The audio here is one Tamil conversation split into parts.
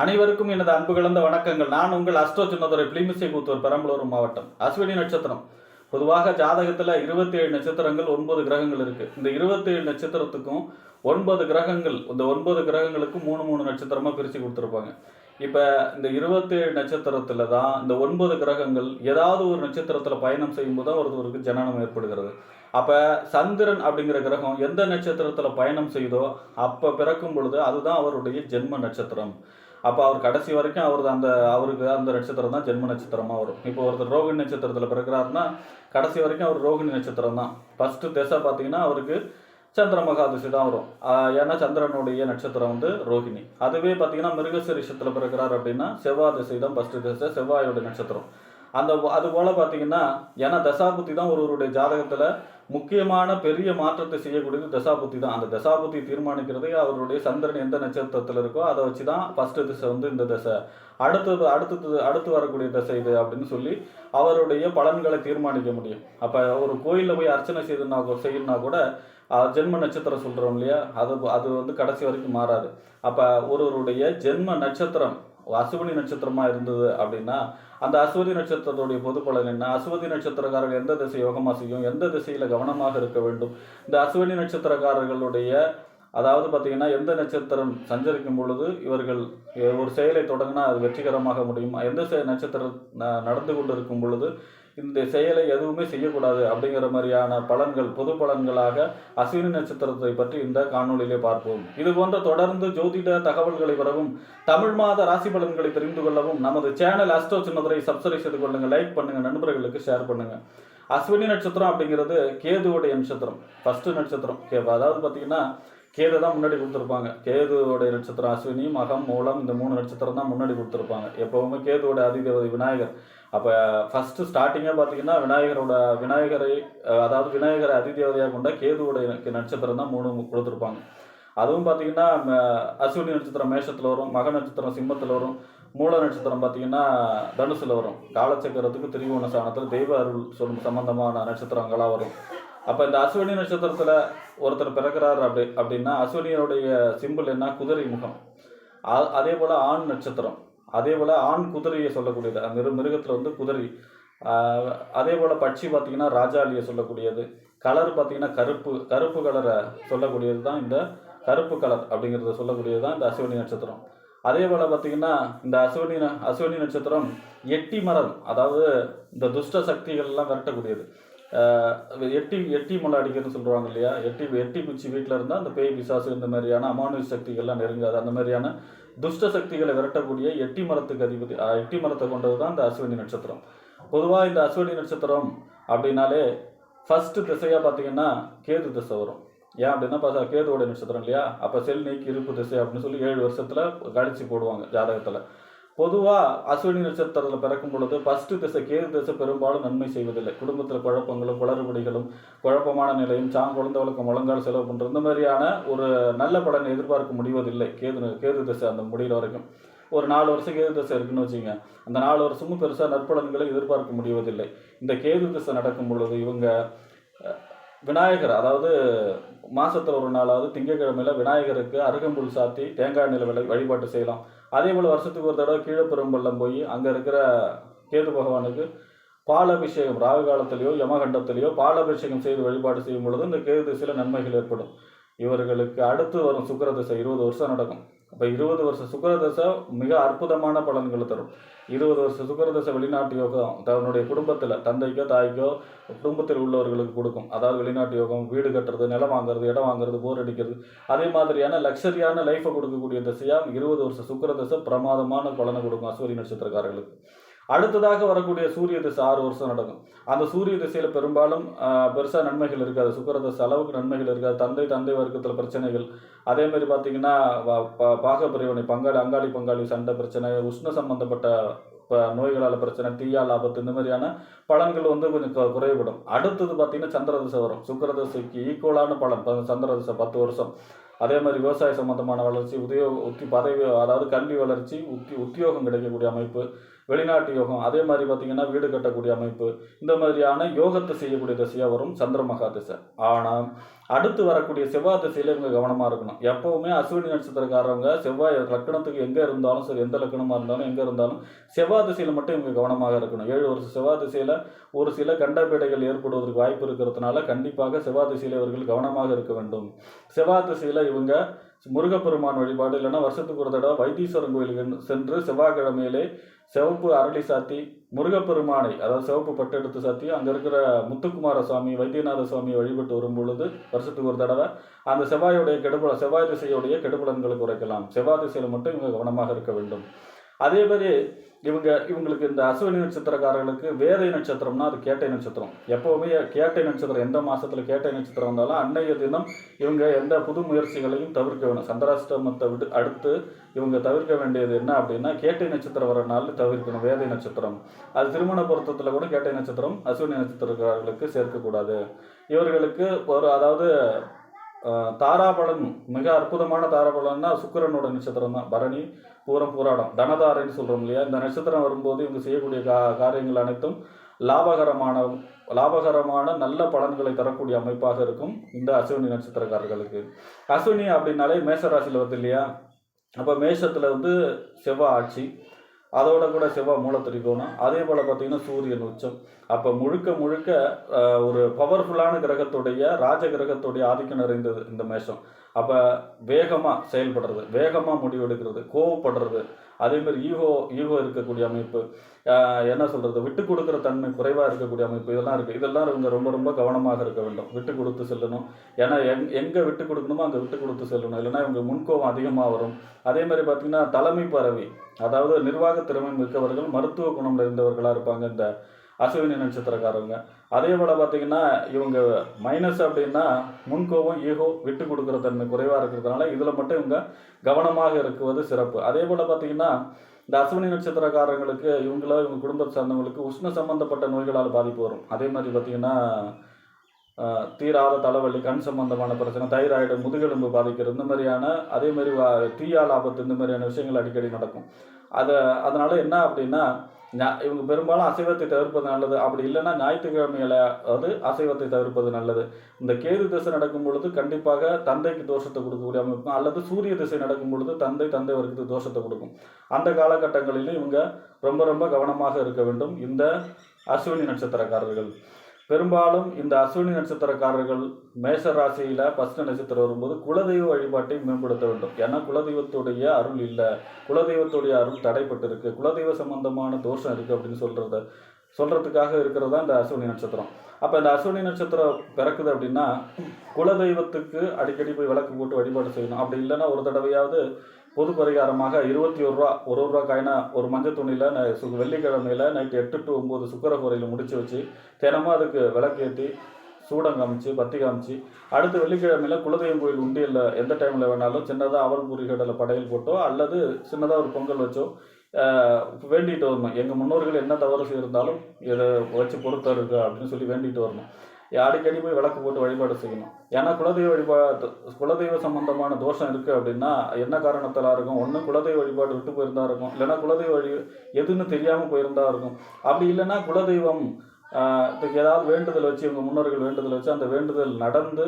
அனைவருக்கும் எனது அன்பு கலந்த வணக்கங்கள். நான் உங்கள் அஷ்டோ சின்னதுரை பிளிமிசை கூத்தூர் பெரம்பலூர் மாவட்டம் அஸ்வினி நட்சத்திரம். பொதுவாக ஜாதகத்தில் இருபத்தி ஏழு நட்சத்திரங்கள் ஒன்பது கிரகங்கள் இருக்கு. இந்த இருபத்தி ஏழு நட்சத்திரத்துக்கும் ஒன்பது கிரகங்கள் இந்த ஒன்பது கிரகங்களுக்கும் மூணு மூணு நட்சத்திரமா பிரித்து கொடுத்துருப்பாங்க. இப்போ இந்த இருபத்தேழு நட்சத்திரத்தில் தான் இந்த ஒன்பது கிரகங்கள் ஏதாவது ஒரு நட்சத்திரத்தில் பயணம் செய்யும்போது தான் ஒருத்தருக்கு ஜனனம் ஏற்படுகிறது. அப்போ சந்திரன் அப்படிங்கிற கிரகம் எந்த நட்சத்திரத்தில் பயணம் செய்தோ அப்போ பிறக்கும் பொழுது அதுதான் அவருடைய ஜென்ம நட்சத்திரம். அப்போ அவர் கடைசி வரைக்கும் அவர் அந்த அவருக்கு அந்த நட்சத்திரம் தான் ஜென்ம நட்சத்திரமாக வரும். இப்போ ஒருத்தர் ரோகிணி நட்சத்திரத்தில் பிறக்கிறாருன்னா கடைசி வரைக்கும் அவர் ரோகிணி நட்சத்திரம் தான். ஃபஸ்ட்டு திசை பார்த்தீங்கன்னா அவருக்கு சந்திர மகாதிசி தான் வரும். ஏன்னா சந்திரனுடைய நட்சத்திரம் வந்து ரோகிணி. அதுவே பார்த்தீங்கன்னா மிருகசீரிஷத்தில் பிறக்கிறார் அப்படின்னா செவ்வாய் திசை தான் ஃபஸ்ட்டு திசை செவ்வாயோட நட்சத்திரம். அந்த அது போல் பார்த்தீங்கன்னா ஏன்னா தசாபுத்தி தான் ஒருவருடைய ஜாதகத்தில் முக்கியமான பெரிய மாற்றத்தை செய்யக்கூடியது தசாபுத்தி தான். அந்த தசாபுத்தி தீர்மானிக்கிறது அவருடைய சந்திரன் எந்த நட்சத்திரத்தில் இருக்கோ அதை வச்சு தான் ஃபஸ்ட்டு திசை வந்து இந்த திசை. அடுத்தது அடுத்தது அடுத்து வரக்கூடிய திசை இது அப்படின்னு சொல்லி அவருடைய பலன்களை தீர்மானிக்க முடியும். அப்போ ஒரு கோயிலில் போய் அர்ச்சனை செய்யணும்னா கூட செய்யணும்னா கூட ஜென்ம நட்சத்திரம் சொல்கிறோம் இல்லையா? அது அது வந்து கடைசி வரைக்கும் மாறாது. அப்போ ஒருவருடைய ஜென்ம நட்சத்திரம் அசுவினி நட்சத்திரமா இருந்தது அப்படின்னா அந்த அஸ்வதி நட்சத்திரத்துடைய பொது பலன் என்ன? அஸ்வதி நட்சத்திரக்காரர்கள் எந்த திசை யோகமா செய்யும்? எந்த திசையில கவனமாக இருக்க வேண்டும்? இந்த அஸ்வினி நட்சத்திரக்காரர்களுடைய அதாவது பார்த்தீங்கன்னா எந்த நட்சத்திரம் சஞ்சரிக்கும் பொழுது இவர்கள் ஒரு செயலை தொடங்கினா அது வெற்றிகரமாக முடியும். எந்த நட்சத்திரம் ந- நடந்து கொண்டு இருக்கும் பொழுது இந்த செயலை எதுவுமே செய்யக்கூடாது அப்படிங்கிற மாதிரியான பலன்கள் பொது பலன்களாக அஸ்வினி நட்சத்திரத்தை பற்றி இந்த காணொலியிலே பார்ப்போம். இது போன்ற தொடர்ந்து ஜோதிட தகவல்களை பெறவும் தமிழ் மாத ராசி பலன்களை தெரிந்து கொள்ளவும் நமது சேனல் அஸ்ட்ரோ சின்னதுரை சப்ஸ்கிரைப் செய்து கொள்ளுங்க லைக் பண்ணுங்க நண்பர்களுக்கு ஷேர் பண்ணுங்க. அஸ்வினி நட்சத்திரம் அப்படிங்கிறது கேதுவோடைய நட்சத்திரம். ஃபர்ஸ்ட் நட்சத்திரம். கே அதாவது பார்த்தீங்கன்னா கேது தான் முன்னாடி கொடுத்துருப்பாங்க. கேதுவோடைய நட்சத்திரம் அஸ்வினி மகம் மூலம் இந்த மூணு நட்சத்திரம் தான் முன்னாடி கொடுத்துருப்பாங்க. எப்போவுமே கேதுவோட அதிதேவதை விநாயகர். அப்போ ஃபஸ்ட்டு ஸ்டார்டிங்காக பார்த்தீங்கன்னா விநாயகரோட விநாயகரை அதாவது விநாயகரை அதிதேவதையாக கொண்ட கேதுவோட நட்சத்திரம் தான் மூணு கொடுத்துருப்பாங்க. அதுவும் பார்த்தீங்கன்னா ம- அஸ்வினி நட்சத்திரம் மேஷத்தில் வரும் மக நட்சத்திரம் சிம்மத்தில் வரும் மூல நட்சத்திரம் பார்த்தீங்கன்னா தனுசில் வரும். காலச்சக்கரத்துக்கு திரிகோண சாணத்தில் தெய்வ அருள் சொல்லும் சம்பந்தமான நட்சத்திரங்களாக வரும். அப்போ இந்த அஸ்வினி நட்சத்திரத்தில் ஒருத்தர் பிறக்கிறார் அப்படி அப்படின்னா அஸ்வினியோடைய சிம்பிள் என்ன? குதிரை முகம். அதே போல் ஆண் நட்சத்திரம். அதே போல் ஆண் குதிரையை சொல்லக்கூடியது. அந்த மிரு மிருகத்தில் வந்து குதிரை. அதே போல் பட்சி பார்த்திங்கன்னா ராஜாலியை சொல்லக்கூடியது. கலர் பார்த்திங்கன்னா கருப்பு கருப்பு கலரை சொல்லக்கூடியது தான் இந்த கருப்பு கலர் அப்படிங்கிறத சொல்லக்கூடியது தான் இந்த அஸ்வினி நட்சத்திரம். அதே போல் பார்த்திங்கன்னா இந்த அஸ்வினி அஸ்வினி நட்சத்திரம் எட்டி மரம் அதாவது இந்த துஷ்ட சக்திகள்லாம் விரட்டக்கூடியது. எட்டி எட்டி மலை அடிக்கிறதுன்னு சொல்லுவாங்க இல்லையா? எட்டி எட்டி குச்சி வீட்டில் இருந்தால் அந்த பேய் பிசாசு இந்த மாதிரியான அமானுஷ சக்திகள்லாம் நெருங்காது. அந்த மாதிரியான துஷ்ட சக்திகளை விரட்டக்கூடிய எட்டி மரத்துக்கு அதிபதி எட்டி மரத்தை கொண்டது தான் இந்த அஸ்வினி நட்சத்திரம். பொதுவாக இந்த அஸ்வினி நட்சத்திரம் அப்படின்னாலே ஃபஸ்ட்டு திசையாக பார்த்தீங்கன்னா கேது திசை வரும். ஏன் அப்படின்னா பார்த்தா கேதுவோட நட்சத்திரம் இல்லையா? அப்போ செல் நீக்கி இருப்பு திசை அப்படின்னு சொல்லி ஏழு வருஷத்தில் கழிச்சு போடுவாங்க ஜாதகத்தில். பொதுவாக அஸ்வினி நட்சத்திரத்தில் பிறக்கும் பொழுது ஃபஸ்ட்டு திசை கேது திசை பெரும்பாலும் நன்மை செய்வதில்லை. குடும்பத்தில் குழப்பங்களும் குளறுபடிகளும் குழப்பமான நிலையும் சாங் குழந்தை வழக்கம் முழங்கால் செலவு பண்ணுற இந்த மாதிரியான ஒரு நல்ல பலனை எதிர்பார்க்க முடிவதில்லை. கேது கேது திசை அந்த முடிகிற வரைக்கும். ஒரு நாலு வருஷம் கேது திசை இருக்குன்னு வச்சுங்க அந்த நாலு வருஷமும் பெருசாக நற்பலன்களை எதிர்பார்க்க முடிவதில்லை. இந்த கேது திசை நடக்கும் பொழுது இவங்க விநாயகர் அதாவது மாதத்தில் ஒரு நாளாவது திங்கட்கிழமையில விநாயகருக்கு அருகம்புல் சாத்தி தேங்காய் நிலை விளை வழிபாட்டு செய்யலாம். அதே போல் வருஷத்துக்கு ஒரு தடவை கீழப்பெரும்பள்ளம் போய் அங்கே இருக்கிற கேது பகவானுக்கு பாலபிஷேகம் ராகு காலத்திலேயோ யமகண்டத்திலேயோ பாலபிஷேகம் செய்து வழிபாடு செய்யும் பொழுது இந்த கேது திசையில் நன்மைகள் ஏற்படும். இவர்களுக்கு அடுத்து வரும் சுக்கர திசை இருபது வருஷம் நடக்கும். அப்போ இருபது வருஷம் சுக்கரதசை மிக அற்புதமான பலன்களை தரும். இருபது வருஷம் சுக்கரதசை வெளிநாட்டு யோகம் தன்னுடைய குடும்பத்தில் தந்தைக்கோ தாய்க்கோ குடும்பத்தில் உள்ளவர்களுக்கு கொடுக்கும். அதாவது வெளிநாட்டு யோகம் வீடு கட்டுறது நிலம் வாங்குறது இடம் வாங்குறது போர் அடிக்கிறது. அதே மாதிரியான லக்ஸரியான லைஃப்பை கொடுக்கக்கூடிய திசையாக இருபது வருஷம் சுக்கரதசை பிரமாதமான பலனை கொடுக்கும் அஸ்வரி நட்சத்திரக்காரர்களுக்கு. அடுத்ததாக வரக்கூடிய சூரிய திசை ஆறு வருஷம் நடக்கும். அந்த சூரிய திசையில் பெரும்பாலும் பெருசாக நன்மைகள் இருக்காது. சுக்கரதசை அளவுக்கு நன்மைகள் இருக்காது. தந்தை தந்தை வர்க்கத்தில் பிரச்சனைகள் அதே மாதிரி பார்த்தீங்கன்னா ப- பாகப்பிரிவினை பங்காளி அங்காளி பங்காளி சண்டை பிரச்சனை உஷ்ண சம்பந்தப்பட்ட இப்போ நோய்களால் பிரச்சனை தீயால் ஆபத்து இந்த மாதிரியான பலன்கள் வந்து கொஞ்சம் கு- குறைபடும் அடுத்தது பார்த்தீங்கன்னா சந்திரதசை வரும். சுக்கரதசைக்கு ஈக்குவலான பலன். சந்திரதசை பத்து வருஷம். அதே மாதிரி விவசாய சம்பந்தமான வளர்ச்சி உத்தியோக உத்தி பதவி அதாவது கல்வி வளர்ச்சி உத்தி உத்தியோகம் கிடைக்கக்கூடிய அமைப்பு வெளிநாட்டு யோகம் அதே மாதிரி பார்த்தீங்கன்னா வீடு கட்டக்கூடிய அமைப்பு இந்த மாதிரியான யோகத்தை செய்யக்கூடிய திசையாக வரும் சந்திரமகா திசை. ஆனால் அடுத்து வரக்கூடிய செவ்வாய் திசையில் இவங்க கவனமாக இருக்கணும். எப்போவுமே அஸ்வினி நட்சத்திரக்காரவங்க செவ்வாய் லக்கணத்துக்கு எங்கே இருந்தாலும் சரி எந்த லக்கணமாக இருந்தாலும் எங்கே இருந்தாலும் செவ்வாய் திசையில் மட்டும் இவங்க கவனமாக இருக்கணும். ஏழு வருஷம் செவ்வாய் திசையில் ஒரு சில கண்டபேடைகள் ஏற்படுவதற்கு வாய்ப்பு இருக்கிறதுனால கண்டிப்பாக செவ்வாய் திசையில் இவர்கள் கவனமாக இருக்க வேண்டும். செவ்வாய் திசையில் இவங்க முருகப்பெருமான் வழிபாடு இல்லைன்னா வருஷத்துக்கு ஒரு தடவை வைத்தீஸ்வரன் கோயிலுக்கு சென்று செவ்வாய்க்கிழமையிலே சிவப்பு அரளி சாத்தி முருகப்பெருமானை அதாவது சிவப்பு பட்டு எடுத்து சாத்தி அங்கே இருக்கிற முத்துக்குமார சுவாமி வைத்தியநாத சுவாமியை வழிபட்டு வரும் பொழுது வருஷத்துக்கு ஒரு தடவை அந்த செவ்வாயுடைய கெடுபல செவ்வாய் திசையுடைய கெடுபலன்களை குறைக்கலாம். செவ்வாய் திசையில் மட்டும் இவங்க கவனமாக இருக்க வேண்டும். அதே மாதிரி இவங்க இவங்களுக்கு இந்த அஸ்வினி நட்சத்திரக்காரர்களுக்கு வேதை நட்சத்திரம்னா அது கேட்டை நட்சத்திரம். எப்போவுமே கேட்டை நட்சத்திரம் எந்த மாதத்தில் கேட்டை நட்சத்திரம் வந்தாலும் அன்னைய தினம் இவங்க எந்த புது முயற்சிகளையும் தவிர்க்க வேணும். சந்திராஷ்டமத்தை விட்டு அடுத்து இவங்க தவிர்க்க வேண்டியது என்ன அப்படின்னா கேட்டை நட்சத்திரம் வர நாள் தவிர்க்கணும் வேதை நட்சத்திரம். அது திருமண பொருத்தத்தில் கூட கேட்டை நட்சத்திரம் அஸ்வினி நட்சத்திரக்காரர்களுக்கு சேர்க்கக்கூடாது. இவர்களுக்கு ஒரு அதாவது தாராபலன் மிக அற்புதமான தாராபலன்னா சுக்கரனோட நட்சத்திரம் தான் பரணி பூரம் பூராடம் தனதாரன்னு சொல்கிறோம் இல்லையா? இந்த நட்சத்திரம் வரும்போது இவங்க செய்யக்கூடிய கா காரியங்கள் அனைத்தும் லாபகரமான லாபகரமான நல்ல பலன்களை தரக்கூடிய அமைப்பாக இருக்கும் இந்த அஸ்வினி நட்சத்திரக்காரர்களுக்கு. அஸ்வினி அப்படின்னாலே மேசராசியில் வருது இல்லையா? அப்போ மேஷத்தில் வந்து செவ்வாய் ஆட்சி. அதோட கூட செவ்வாய் மூலத்திரிகோணம் அதே போல் பார்த்தீங்கன்னா சூரியன் உச்சம். அப்போ முழுக்க முழுக்க ஒரு பவர்ஃபுல்லான கிரகத்துடைய ராஜ கிரகத்துடைய ஆதிக்கம் நிறைந்தது இந்த மேஷம். அப்போ வேகமாக செயல்படுறது வேகமாக முடிவெடுக்கிறது கோவப்படுறது. அதேமாதிரி ஈகோ ஈகோ இருக்கக்கூடிய அமைப்பு என்ன சொல்கிறது விட்டு கொடுக்குற தன்மை குறைவாக இருக்கக்கூடிய அமைப்பு இதெல்லாம் இருக்குது இதெல்லாம் இவங்க ரொம்ப ரொம்ப கவனமாக இருக்க வேண்டும். விட்டு கொடுத்து செல்லணும். ஏன்னா எங் எங்கே விட்டு கொடுக்கணுமோ அங்கே விட்டு கொடுத்து செல்லணும். இல்லைன்னா இவங்க முன்கோவம் அதிகமாக வரும். அதே மாதிரி பார்த்திங்கன்னா தலைமை பறவை அதாவது நிர்வாக திறமை மிக்கவர்கள் மருத்துவ குணம் இருந்தவர்களாக இருப்பாங்க இந்த அசுவினி நட்சத்திரக்காரவங்க. அதே போல் பார்த்தீங்கன்னா இவங்க மைனஸ் அப்படின்னா முன்கோபம் ஈகோ விட்டு கொடுக்குற தன்மை குறைவாக இருக்கிறதுனால இதில் மட்டும் இவங்க கவனமாக இருக்குவது சிறப்பு. அதே போல் பார்த்தீங்கன்னா இந்த அஸ்வினி நட்சத்திரக்காரங்களுக்கு இவங்கள இவங்க குடும்பத்தை சார்ந்தவங்களுக்கு உஷ்ண சம்பந்தப்பட்ட நோய்களால் பாதிப்பு வரும். அதே மாதிரி பார்த்தீங்கன்னா தீராத தலைவலி கண் சம்பந்தமான பிரச்சனை தைராய்டு முதுகெலும்பு பாதிக்கிறது இந்த மாதிரியான அதே மாதிரி வா- தீயால் ஆபத்து இந்த மாதிரியான விஷயங்கள் அடிக்கடி நடக்கும். அதை அதனால் என்ன அப்படின்னா இவங்க பெரும்பாலும் அசைவத்தை தவிர்ப்பது நல்லது. அப்படி இல்லைன்னா ஞாயிற்றுக்கிழமையில அதாவது அசைவத்தை தவிர்ப்பது நல்லது. இந்த கேது திசை நடக்கும் பொழுது கண்டிப்பாக தந்தைக்கு தோஷத்தை கொடுக்கக்கூடிய அமைப்பு அல்லது சூரிய திசை நடக்கும் பொழுது தந்தை தந்தை வர்க்கத்துக்கு தோஷத்தை கொடுக்கும். அந்த காலகட்டங்களிலும் இவங்க ரொம்ப ரொம்ப கவனமாக இருக்க வேண்டும். இந்த அஸ்வினி நட்சத்திரக்காரர்கள். பெரும்பாலும் இந்த அஸ்வினி நட்சத்திரக்காரர்கள் மேஷ ராசியில் ஃபஸ்ட்டு நட்சத்திரம் வரும்போது குலதெய்வ வழிபாட்டை மேம்படுத்த வேண்டும். ஏன்னா குலதெய்வத்துடைய அருள் இல்லை. குலதெய்வத்துடைய அருள் தடைப்பட்டிருக்கு. குலதெய்வ சம்பந்தமான தோஷம் இருக்குது அப்படின்னு சொல்கிறத சொல்கிறதுக்காக இருக்கிறது தான் இந்த அஸ்வினி நட்சத்திரம். அப்போ இந்த அஸ்வினி நட்சத்திரம் பிறக்குது அப்படின்னா குலதெய்வத்துக்கு அடிக்கடி போய் விளக்கு போட்டு வழிபாடு செய்யணும். அப்படி இல்லைன்னா ஒரு தடவையாவது பொது பரிகாரமாக இருபத்தி ஒரு ரூபா ஒரு ரூபா காயினா ஒரு மஞ்சள் துணியில் வெள்ளிக்கிழமையில் நைட்டு எட்டு டு ஒம்பது சுக்கரகுறையில் முடிச்சு வச்சு தினமும் அதுக்கு விளக்கேற்றி சூடம் காமிச்சு பத்தி காமிச்சு அடுத்த வெள்ளிக்கிழமையில் குலதெய்வம் கோயில் உண்டியலில் எந்த டைமில் வேணாலும் சின்னதாக அவல் பூரிகடலை படையல் போட்டோ அல்லது சின்னதாக ஒரு பொங்கல் வச்சோ வேண்டிட்டு வரணும். எங்கள் முன்னோர்கள் என்ன தவறு செய்திருந்தாலும் இதை வச்சு பொறுத்தருக்கு அப்படின்னு சொல்லி வேண்டிட்டு வரணும். அடிக்கடி போய் விளக்கு போட்டு வழிபாடு செய்யணும்? ஏன்னா குலதெய்வ வழிபாடு குலதெய்வ சம்பந்தமான தோஷம் இருக்குது அப்படின்னா என்ன காரணத்தால் இருக்கும்? ஒன்று குலதெய்வ வழிபாடு விட்டு போயிருந்தா இருக்கும். இல்லைன்னா குலதெய்வ வழி எதுன்னு தெரியாமல் போயிருந்தா இருக்கும். அப்படி இல்லைன்னா குலதெய்வம் இதுக்கு ஏதாவது வேண்டுதல் வச்சு இவங்க முன்னோர்கள் வேண்டுதல் வச்சு அந்த வேண்டுதல் நடந்து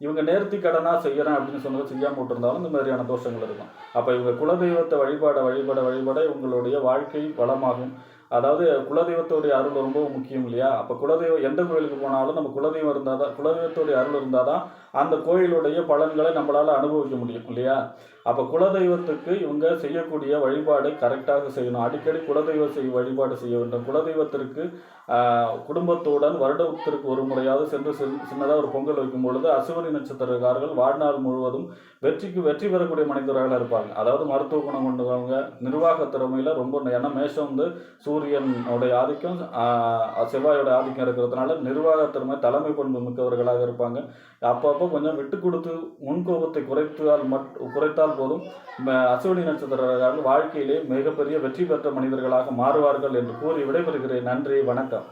இவங்க நேர்த்தி கடனாக செய்கிறேன் அப்படின்னு சொன்னது செய்யாமல் விட்டுருந்தாலும் இந்த மாதிரியான தோஷங்கள் இருக்கும். அப்போ இவங்க குலதெய்வத்தை வழிபாட வழிபட வழிபட இவங்களுடைய வாழ்க்கை வளமாகும். அதாவது குலதெய்வத்துடைய அருள் ரொம்ப முக்கியம் இல்லையா? அப்போ குலதெய்வம் எந்த கோயிலுக்கு போனாலும் நம்ம குலதெய்வம் இருந்தால் தான் குலதெய்வத்தோடைய அருள் இருந்தால் தான் அந்த கோயிலுடைய பலன்களை நம்மளால் அனுபவிக்க முடியும் இல்லையா? அப்போ குலதெய்வத்துக்கு இவங்க செய்யக்கூடிய வழிபாடு கரெக்டாக செய்யணும். அடிக்கடி குலதெய்வ செய் வழிபாடு செய்ய வேண்டும். குலதெய்வத்திற்கு குடும்பத்துடன் வருடத்திற்கு ஒரு முறையாவது சென்று சின்னதாக ஒரு பொங்கல் வைக்கும் பொழுது அசுவனி நட்சத்திரக்காரர்கள் வாழ்நாள் முழுவதும் வெற்றிக்கு வெற்றி பெறக்கூடிய மனிதர்களாக இருப்பாங்க. அதாவது மருத்துவ குணம் கொண்டவங்க நிர்வாக திறமையில் ரொம்ப ஏன்னா மேஷம் வந்து சூரியனுடைய ஆதிக்கம் செவ்வாயோட ஆதிக்கம் இருக்கிறதுனால நிர்வாக திறமை தலைமை பண்பு மிக்கவர்களாக இருப்பாங்க. அப்பப்போ கொஞ்சம் விட்டு கொடுத்து முன்கோபத்தை குறைத்தால் மட் குறைத்தால் போதும். ம- அசுவனி நட்சத்திரக்காரர்கள் வாழ்க்கையிலே மிகப்பெரிய வெற்றி பெற்ற மனிதர்களாக மாறுவார்கள் என்று கூறி விடைபெறுகிறேன். நன்றி வணக்கம்.